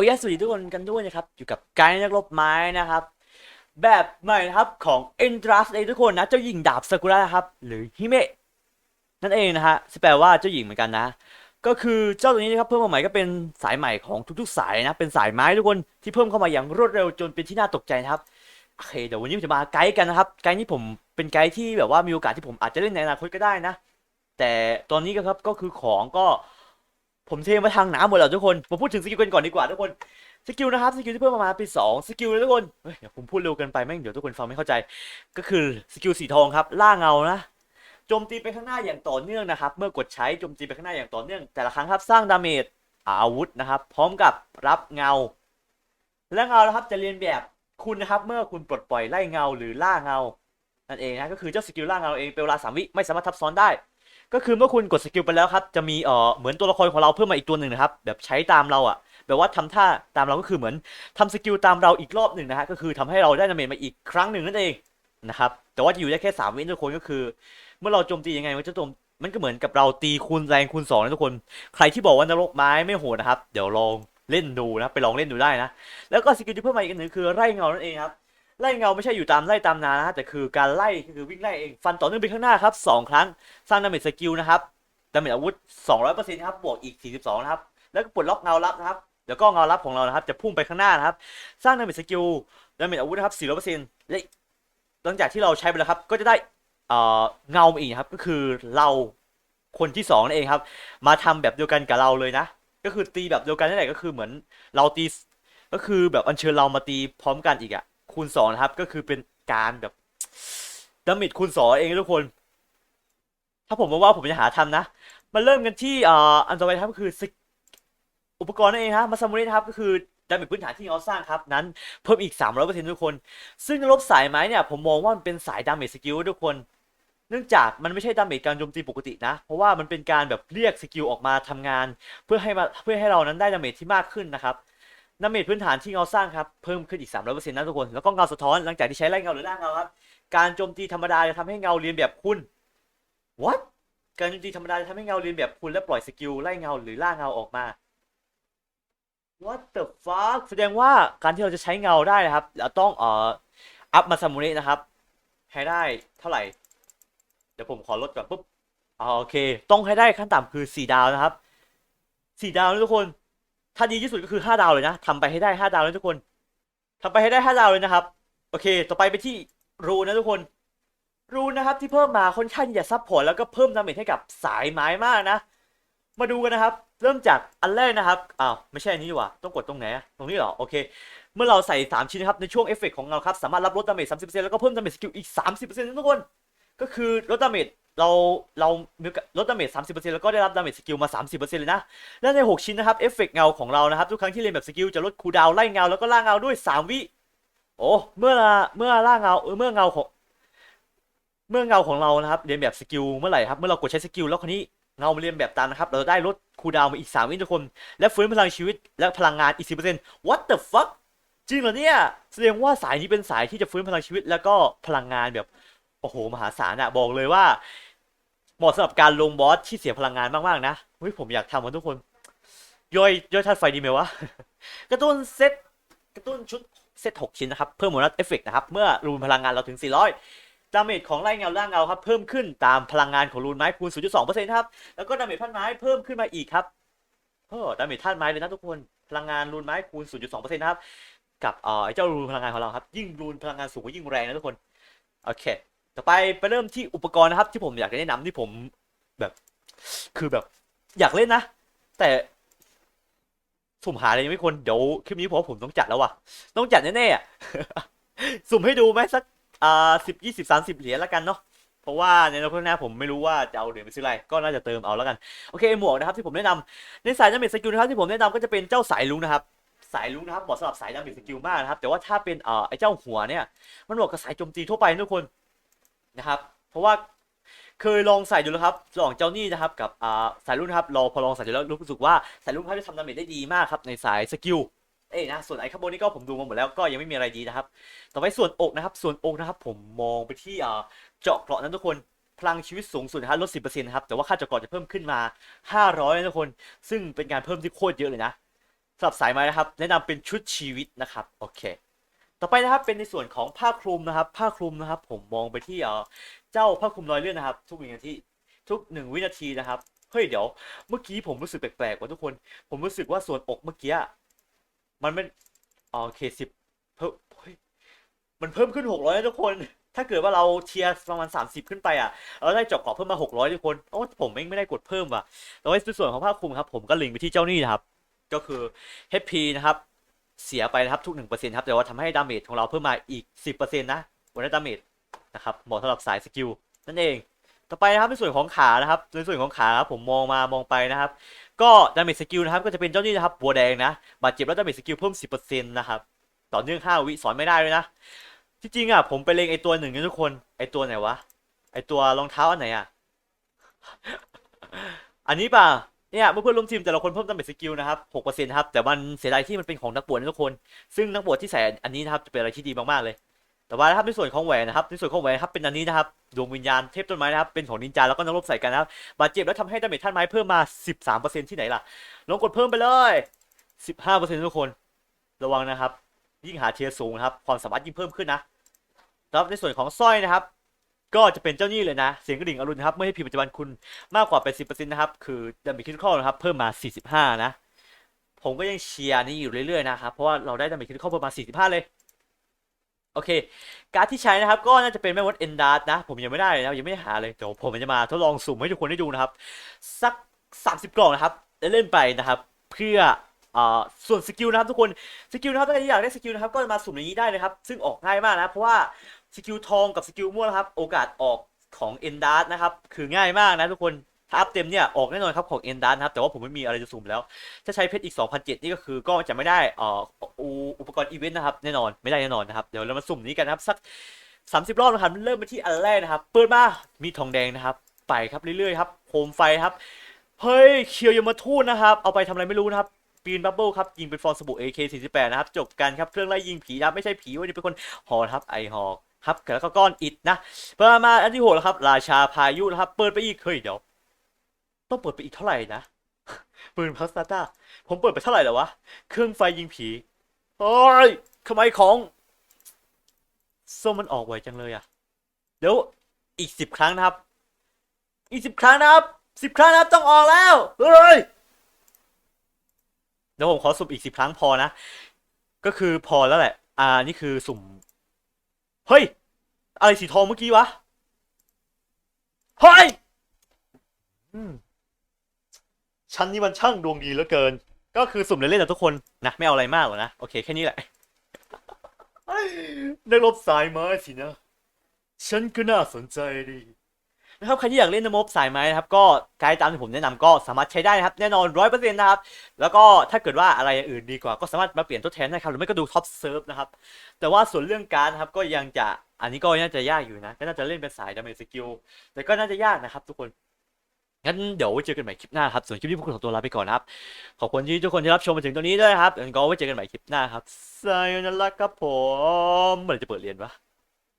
โอ้ยสวัสดีทุกคนกันด้วยนะครับ อยู่กับไกด์นักรบไม้นะครับ แบบใหม่นะครับของเอนทรัสเองทุกคนนะ เจ้าหญิงดาบซากุระนะครับ หรือฮิเมะนั่นเองนะฮะแปลว่าเจ้าหญิงเหมือนกันนะ ก็คือเจ้าตัวนี้นะครับเพิ่มมาใหม่ก็เป็นสายใหม่ของทุกๆ สายนะ เป็นสายไม้ทุกคนที่เพิ่มเข้ามาอย่างรวดเร็วจนเป็นที่น่าตกใจนะครับโอเคเดี๋ยววันนี้ผมจะมาไกด์กันนะครับ ไกด์นี้ผมเป็นไกด์ที่แบบว่ามีโอกาสที่ผมอาจจะเล่นในอนาคตก็ได้นะ แต่ตอนนี้ก็ครับก็คือของก็ ผมเทมาทางน้ำหมดแล้วทุกคน มาพูดถึงสกิลกันก่อนดีกว่าทุกคน สกิลนะครับสกิลที่เพิ่มมาเป็นสองสกิลเลยทุกคนเฮ้ยเดี๋ยวผมพูดเร็วเกินไปแม่งเดี๋ยวทุกคนฟังไม่เข้าใจ ก็คือสกิลสีทองครับล่าเงานะโจมตีไปข้างหน้าอย่างต่อเนื่องนะครับ เมื่อกดใช้โจมตีไปข้างหน้าอย่างต่อเนื่อง แต่ละครั้งครับสร้างดาเมจอาวุธนะครับ พร้อมกับรับเงา และเงานะครับจะเรียนแบบคุณนะครับเมื่อคุณปลดปล่อยไล่เงาหรือล่าเงานั่นเองนะก็คือเจ้าสกิลล่าเงาเองเป็นเวลาสามวิไม่สามารถทับซ้อนได้ ก็คือเมื่อคุณกดสกิลไปแล้วครับ จะมีเอ่อเหมือนตัวละครของเราเพิ่มมาอีกตัวหนึ่งนะครับ แบบใช้ตามเราอะ แบบว่าทำท่าตามเราก็คือเหมือนทำสกิลตามเราอีกรอบหนึ่งนะฮะ ก็คือทำให้เราได้ดาเมจมาอีกครั้งหนึ่งนั่นเองนะครับ แต่ว่าจะอยู่ได้แค่สามวิทุกคนก็คือ เมื่อเราโจมตียังไงมันจะโจมมันก็เหมือนกับเราตีคูณแรงคูณสองนะทุกคน ใครที่บอกว่านรกไม้ไม่โหดนะครับ เดี๋ยวลองเล่นดูนะ ไปลองเล่นดูได้นะ แล้วก็สกิลที่เพิ่มมาอีกหนึ่งคือไล่เงานั่นเองครับ ไล่เงาไม่ใช่อยู่ตามไล่ตามนานะฮะแต่คือการไล่คือวิ่งไล่เองฟันต่อเนื่องไปข้างหน้าครับสองครั้งสร้างดาเมจสกิลนะครับดาเมจอาวุธ 200%ครับบวกอีก 42 นะครับ แล้วก็ปลดล็อกเงาลับนะครับแล้วก็เงาลับของเรานะครับจะพุ่งไปข้างหน้านะครับ สร้างดาเมจสกิลดาเมจอาวุธนะครับ 400%และหลังจากที่เราใช้ไปแล้วครับ ก็จะได้เงาอีกครับก็คือเราคนที่สองนั่นเองครับ มาทำแบบเดียวกันกับเราเลยนะ ก็คือตีแบบเดียวกันนั่นแหละก็คือเหมือนเราตีก็คือแบบอัญเชิญเรามาตีพร้อมกันอีกอะ คูณสองนะครับก็คือเป็นการแบบดาเมจคูณสองเองทุกคน ถ้าผมว่าผมจะหาทำนะมาเริ่มกันที่อ่าอันต่อไปครับก็คืออุปกรณ์นั่นเองครับมาซามูไรนะครับก็คือดาเมจพื้นฐานที่เราสร้างครับนั้นเพิ่มอีก 300%ทุกคน ซึ่งลบสายไม้เนี่ยผมมองว่ามันเป็นสายดาเมจสกิลทุกคน เนื่องจากมันไม่ใช่ดาเมจการโจมตีปกตินะ เพราะว่ามันเป็นการแบบเรียกสกิลออกมาทำงาน เพื่อให้มาเพื่อให้เรานั้นได้ดาเมจที่มากขึ้นนะครับ ดาเมจพื้นฐานที่เราสร้างครับ เพิ่มขึ้นอีก 300%นะทุกคน แล้วก็เงาสะท้อนหลังจากที่ใช้ไล่เงาหรือล่าเงาครับ การโจมตีธรรมดาจะทำให้เงาเรียนแบบคุณ what การโจมตีธรรมดาจะทำให้เงาเรียนแบบคุณและปล่อยสกิลไล่เงาหรือล่าเงาออกมา what the fuck แสดงว่าการที่เราจะใช้เงาได้นะครับเราต้องเอ่ออัพมาซามูเนะนะครับให้ได้เท่าไหร่ เดี๋ยวผมขอลดก่อนปุ๊บอ๋อโอเค ต้องให้ได้ขั้นต่ำคือ 4 ดาวนะครับ 4 ดาวนะทุกคน ถ้าดีที่สุดก็คือ 5 ดาวเลยนะทำไปให้ได้ 5 ดาวเลยทุกคนทำไปให้ได้ 5 ดาวเลยนะครับ โอเค ต่อไปไปที่รูนนะทุกคน รูนนะครับที่เพิ่มมาค่อนข้างจะซับพอร์ตแล้วก็เพิ่มดาเมจให้กับสายไม้มากนะ มาดูกันนะครับ เริ่มจากอันแรกนะครับ อ้าว ไม่ใช่อันนี้ดีกว่า ต้องกดตรงไหน ตรงนี้เหรอ โอเค เมื่อเราใส่ 3 ชิ้นนะครับ ในช่วงเอฟเฟกต์ของเราครับ สามารถรับลดดาเมจ30%แล้วก็เพิ่มดาเมจสกิลอีก 30%นะทุกคน ก็คือลดดาเมจ เราเรามีโอกาสลดดาเมจ30%แล้วก็ได้รับดาเมจสกิลมา30%เลยนะ และใน6ชิ้นนะครับเอฟเฟกต์เงาของเรานะครับ ทุกครั้งที่เรียนแบบสกิลจะลดคูดาวไล่เงาแล้วก็ล่าเงาด้วย3วิ โอ้เมื่อเมื่อล่าเงาเมื่อเงาของ เมื่อเงาของเรานะครับเรียนแบบสกิลเมื่อไหร่ครับเมื่อเรากดใช้สกิลแล้วคนนี้เงามาเรียนแบบตามนะครับ เราได้ลดคูดาวมาอีก3วิทุกคน และฟื้นพลังชีวิตและพลังงานอีก10% what the fuck จริงเหรอเนี่ยแสดงว่าสายนี้เป็นสายที่จะฟื้นพลังชีวิตแล้วก็พลังงานแบบ โอ้โห มหาศาลอะบอกเลยว่า เหมาะสำหรับการลงบอสที่เสียพลังงานมากๆนะเฮ้ยผมอยากทำกันทุกคน ย่อยย่อยธาตุไฟดีไหมวะ กระตุ้นเซตกระตุ้นชุดเซต6ชิ้นนะครับ เพิ่มโบนัสเอฟเฟกนะครับ เมื่อรูนพลังงานเราถึง 400 ดาเมจของไล่เงาล่างเงาครับ เพิ่มขึ้นตามพลังงานของรูนไม้คูณ 0.2%ครับ แล้วก็ดาเมจพันไม้เพิ่มขึ้นมาอีกครับเออดาเมจท่านไม้เลยนะทุกคน พลังงานรูนไม้คูณ 0.2%นะครับ กับเอ่อไอ้เจ้ารูนพลังงานของเราครับ ยิ่งรูนพลังงานสูงก็ยิ่งแรงนะทุกคน โอเค ต่อไปไปเริ่มที่อุปกรณ์นะครับ ที่ผมอยากจะแนะนำที่ผมแบบ คือแบบ อยากเล่นนะ แต่สุ่มหาอะไรยังไม่คนเดี๋ยวคลิปนี้เพราะผมต้องจัดแล้วว่ะ ต้องจัดแน่ๆอะสุ่มให้ดูไหมสักอ่าสิบยี่สิบสามสิบเหรียญแล้วกันเนาะเพราะว่าในรอนาคตข้างหน้าผมไม่รู้ว่าจะเอาเหรียญไปซื้ออะไรก็น่าจะเติมเอาแล้วกันโอเคหมวกนะครับที่ผมแนะนำในสายดาเมจสกิลนะครับที่ผมแนะนำก็จะเป็นเจ้าสายลุงนะครับสายลุงนะครับเหมาะสำหรับสายดาเมจสกิลมากนะครับแต่ว่าถ้าเป็นเอ่อไอ้เจ้าหัวเนี่ยมันเหมาะกับสายโจมตีทั่วไปทุกคน นะครับ เพราะว่าเคยลองใส่ดูแล้วครับระหว่างเจ้านี่นะครับกับอ่าสายลุงนะครับเราพอลองใส่ดูแล้วรู้สึกว่าสายลุงเขาจะทำดาเมจได้ดีมากครับในสายสกิลเอ้นะส่วนไอ้ข้างบนนี่ก็ผมดูมาหมดแล้วก็ยังไม่มีอะไรดีนะครับ ต่อไปส่วนอกนะครับ ส่วนอกนะครับ ผมมองไปที่เจาะเกราะนั้นทุกคนพลังชีวิตสูงสุดนะครับลด 10%นะครับ แต่ว่าค่าเจาะเกราะจะเพิ่มขึ้นมา 500นะทุกคน ซึ่งเป็นการเพิ่มที่โคตรเยอะเลยนะสำหรับสายไม้นะครับ แนะนำเป็นชุดชีวิตนะครับ โอเค ต่อไปนะครับเป็นในส่วนของผ้าคลุมนะครับ ผ้าคลุมนะครับ ผมมองไปที่เอ่อเจ้าผ้าคลุมรอยเลื่อนนะครับ ทุกหนึ่งนาทีทุกหนึ่งวินาทีนะครับเฮ้ยเดี๋ยวเมื่อกี้ผมรู้สึกแปลกๆว่ะทุกคน ผมรู้สึกว่าส่วนอกเมื่อกี้มันไม่อ๋อโอเคสิบเพิ่มเฮ้ยมันเพิ่มขึ้นหกร้อยนะทุกคน ถ้าเกิดว่าเราเทียร์ประมาณสามสิบขึ้นไปอะเราได้จาะเกาะเพิ่มมาหกร้อยทุกคนโอ้ผมเองไม่ได้กดเพิ่มว่ะแต่ว่าในส่วนของผ้าคลุมครับ ผมก็ลิงก์ไปที่เจ้านี่นะครับ ก็คือ HP นะครับ เสียไปนะครับทุก 1%ครับแต่ว่าทำให้ดาเมจของเราเพิ่มมาอีก 10%นะวันนี้ดาเมจนะครับเหมาะสำหรับสายสกิลนั่นเอง ต่อไปนะครับในส่วนของขานะครับในส่วนของขาครับผมมองมามองไปนะครับ ก็ดาเมจสกิลนะครับก็จะเป็นเจ้านี่นะครับบัวแดงนะบาดเจ็บแล้วดาเมจสกิลเพิ่ม 10%นะครับต่อเนื่อง5วิสอนไม่ได้เลยนะที่จริงอะผมไปเลงไอตัวหนึ่งนะทุกคนไอตัวไหนวะไอตัวรองเท้าอันไหนอะอันนี้ป่ะ เนี่ยเมื่อเพื่อนร่วมทีมแต่ละคนเพิ่มดาเมจสกิลนะครับ6%นะครับ แต่มันเสียดายที่มันเป็นของนักบวชนะทุกคน ซึ่งนักบวชที่ใส่อันนี้นะครับจะเป็นอะไรที่ดีมากๆเลย แต่ว่านะครับในส่วนของแหวนนะครับในส่วนของแหวนครับเป็นอันนี้นะครับดวงวิญญาณเทพต้นไม้นะครับเป็นของนินจาแล้วก็นักรบใส่กันนะครับบาดเจ็บแล้วทำให้ดาเมจท่านไม้เพิ่มมา 13%ที่ไหนล่ะลองกดเพิ่มไปเลย 15%ทุกคน ระวังนะครับ ยิ่งหาเทียร์สูงนะครับความสามารถยิ่งเพิ่มขึ้นนะแล้วในส่วนของสร้อยนะครับ ก็จะเป็นเจ้าหนี่เลยนะ เสียงกระดิ่งอรุณครับ เมื่อให้พีปัจจุบันคุณมากกว่า 80%นะครับ คือดาเมจคิดข้อนะครับ เพิ่มมา 45 นะ ผมก็ยังเชียร์นี่อยู่เรื่อยๆนะครับ เพราะว่าเราได้ดาเมจคิดข้อเพิ่มมา 45 เลย โอเค การดที่ใช้นะครับ ก็น่าจะเป็นแม่มดเอนดาร์นะ ผมยังไม่ได้เลยนะยังไม่ได้หาเลยเดี๋ยวผมจะมาทดลองสุ่มให้ทุกคนได้ดูนะครับ สัก 30 กล่องนะครับเล่นไปนะครับ เพื่อส่วนสกิลนะครับทุกคนสกิลนะครับถ้าใครอยากได้สกิลนะครับก็มาสุ่มอย่างนี้ได้เลยครับ ซึ่งออกง่ายมากนะเพราะว่า สกิลทองกับสกิลม่วงนะครับ โอกาสออกของเอนดาร์นะครับ คือง่ายมากนะทุกคนถ้าอัพเต็มเนี่ย ออกแน่นอนครับของเอนดาร์นะครับ แต่ว่าผมไม่มีอะไรจะสุ่มแล้ว ถ้าใช้เพชรอีก 2,007 นี่ก็คือก็จะไม่ได้อ่ออุอุปกรณ์อีเวนต์นะครับ แน่นอนไม่ได้แน่นอนนะครับ เดี๋ยวเรามาสุ่มนี้กันนะครับ สัก 30 รอบนะครับเริ่มไปที่อันแรกนะครับ เปิดมา มีทองแดงนะครับ ไปครับเรื่อยๆครับโคมไฟครับเฮ้ยเคียวยมาทูตนะครับ เอาไปทำอะไรไม่รู้นะครับปีนบับเบิลครับ ยิงเป็นฟองสบู่ AK48 นะครับ จบกันครับ เครื่องไล่ยิงผีนะครับไม่ใช่ผีวันนี้เป็นคนหอนะครับไอหอก ครับแล้วก็ก้อนอิฐนะเปิดมาอันที่หกแล้วครับ ราชาพายุนะครับ เปิดไปอีกเฮ้ยเดี๋ยวต้องเปิดไปอีกเท่าไหร่นะปืนพลาสต้าผมเปิดไปเท่าไหร่แล้ววะเครื่องไฟยิงผีโอ้ยทำไมของส้มมันออกไวจังเลยอะเดี๋ยวอีกสิบครั้งนะครับ อีกสิบครั้งนะครับสิบครั้งนะครับต้องออกแล้วเฮ้ยเดี๋ยวผมขอสุ่มอีกสิบครั้งพอนะ ก็คือพอแล้วแหละ อ่า นี่คือสุ่ม เฮ้ย อะไรสีทองเมื่อกี้วะ เฮ้ยอืมฉันนี่มันช่างดวงดีเหลือเกิน ก็คือสุ่มเล่นๆนะทุกคนนะ ไม่เอาอะไรมากหรอกนะ โอเค แค่นี้แหละนักรบสายไม้สินะ ฉันก็น่าสนใจดี นะครับใครที่อยากเล่นนกรบสายไม้นะครับก็ไกด์ตามที่ผมแนะนำก็สามารถใช้ได้นะครับแน่นอนร้อยเปอร์เซ็นต์นะครับแล้วก็ถ้าเกิดว่าอะไรอื่นดีกว่าก็สามารถมาเปลี่ยนทดแทนได้ครับหรือไม่ก็ดูท็อปเซิร์ฟนะครับแต่ว่าส่วนเรื่องการนะครับก็ยังจะอันนี้ก็น่าจะยากอยู่นะก็น่าจะเล่นเป็นสายดาเมจสกิลแต่ก็น่าจะยากนะครับทุกคนงั้นเดี๋ยวไว้เจอกันใหม่คลิปหน้าครับ ส่วนคลิปนี้พวกเราขอตัวลาไปก่อนนะครับ ขอบคุณที่ทุกคนที่รับชมมาถึงตรงนี้ด้วยครับงั้นก็ไว้เจอกันใหม่คลิปหน้าครับ สายนารักครับผมเมื่อไรจะเปิดเรียนวะ